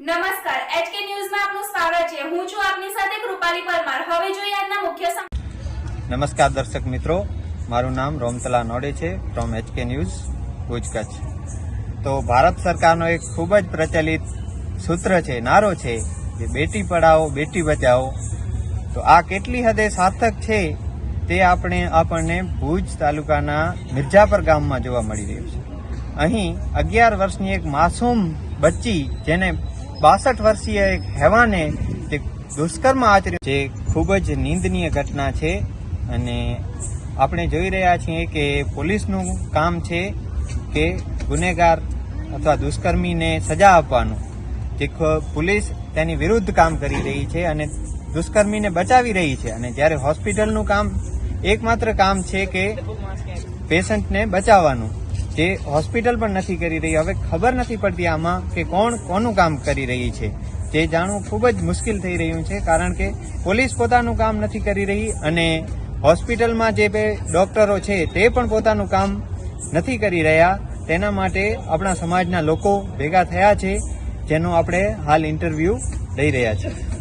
નમસ્કાર એચકે ન્યૂઝમાં આપનું સ્વાગત છે. હું છું આપની સાથે કૃપાલી પરમાર. હવે જોઈએ આજના મુખ્ય નમસ્કાર દર્શક મિત્રો, મારું નામ રોમતલા નોડે છે ફ્રોમ એચકે ન્યૂઝ ભુજ તો ભારત સરકારનો એક ખૂબ જ પ્રચલિત સૂત્ર છે, નારો છે કે બેટી પઢાઓ, બેટી બચાવો તો આ કેટલી હદે સાર્થક છે તે આપણે આપણને ભુજ તાલુકાના મિર્જાપર ગામમાં જોવા મળી રહ્યું છે. અહીં અગિયાર વર્ષની એક માસૂમ બચ્ચી જેને બાસઠ વર્ષીય એક હેવાને જે દુષ્કર્મ આચર્યું જે ખૂબ જ નિંદનીય ઘટના છે અને આપણે જોઈ રહ્યા છીએ કે પોલીસનું કામ છે કે ગુનેગાર અથવા દુષ્કર્મીને સજા આપવાનું. જે પોલીસ તેની વિરુદ્ધ કામ કરી રહી છે અને દુષ્કર્મીને બચાવી રહી છે. અને જ્યારે હોસ્પિટલનું કામ એકમાત્ર કામ છે કે પેશન્ટને બચાવવાનું. જે હોસ્પિટલ પણ નથી કરી રહી હવે ખબર નથી પડતી આમાં કે કોણ કોનું કામ કરી રહી છે. તે જાણવું ખૂબ જ મુશ્કેલ થઈ રહ્યું છે, કારણ કે પોલીસ પોતાનું કામ નથી કરી રહી અને હોસ્પિટલમાં જે બે ડોક્ટરો છે તે પણ પોતાનું કામ નથી કરી રહ્યા. તેના માટે આપણા સમાજના લોકો ભેગા થયા છે, જેનો આપણે હાલ ઇન્ટરવ્યૂ લઈ રહ્યા છીએ.